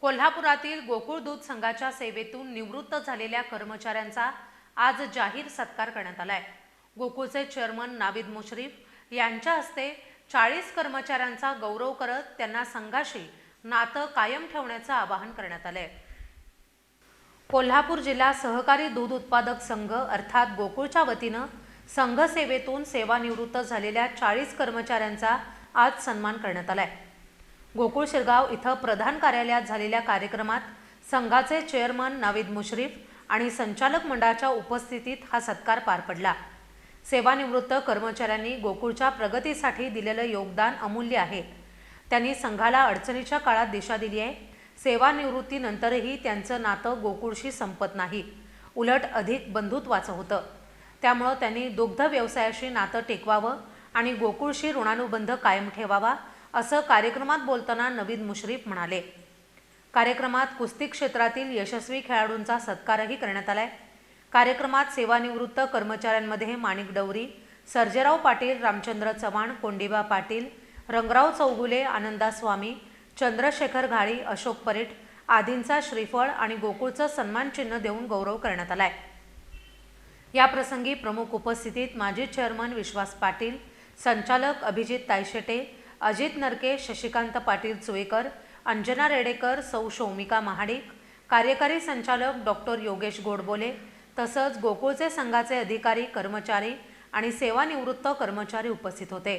कोल्हापुरातील गोकुळ दूध संघाच्या सेवेतून निवृत्त झालेल्या कर्मचाऱ्यांचा आज जाहीर सत्कार करण्यात आलाय. गोकुळचे चेअरमन नाविद मुश्रीफ यांच्या हस्ते चाळीस कर्मचाऱ्यांचा गौरव करत त्यांना संघाशी नातं कायम ठेवण्याचं आवाहन करण्यात आलंय. कोल्हापूर जिल्हा सहकारी दूध उत्पादक संघ अर्थात गोकुळच्या वतीनं संघ सेवेतून सेवानिवृत्त झालेल्या चाळीस कर्मचाऱ्यांचा आज सन्मान करण्यात आलाय. गोकुळ शिरगाव इथं प्रधान कार्यालयात झालेल्या कार्यक्रमात संघाचे चेअरमन नाविद मुश्रीफ आणि संचालक मंडळाच्या उपस्थितीत हा सत्कार पार पडला. सेवानिवृत्त कर्मचाऱ्यांनी गोकुळच्या प्रगतीसाठी दिलेलं योगदान अमूल्य आहे. त्यांनी संघाला अडचणीच्या काळात दिशा दिली आहे. सेवानिवृत्तीनंतरही त्यांचं नातं गोकुळशी संपत नाही. उलट अधिक बंधुत्वाचं होतं. त्यामुळं त्यांनी दुग्ध व्यवसायाशी नातं टेकवावं आणि गोकुळशी ऋणानुबंध कायम ठेवावा असं कार्यक्रमात बोलताना नवीद मुश्रीफ म्हणाले. कार्यक्रमात कुस्ती क्षेत्रातील यशस्वी खेळाडूंचा सत्कारही करण्यात आलाय. कार्यक्रमात सेवानिवृत्त कर्मचाऱ्यांमध्ये माणिक डवरी सर्जेराव पाटील रामचंद्र चव्हाण कोंडिबा पाटील रंगराव चौगुले आनंदा स्वामी चंद्रशेखर घाळी अशोक परीट आदींचा श्रीफळ आणि गोकुळचं सन्मान चिन्ह देऊन गौरव करण्यात आलाय. या प्रसंगी प्रमुख उपस्थितीत माजी चेअरमन विश्वास पाटील संचालक अभिजित तायशेटे अजित नरके शशिकांत पाटील चुईकर अंजना रेडेकर सौ शौमिका महाडिक कार्यकारी संचालक डॉक्टर योगेश गोडबोले तसंच गोकुळचे संघाचे अधिकारी कर्मचारी आणि सेवानिवृत्त कर्मचारी उपस्थित होते.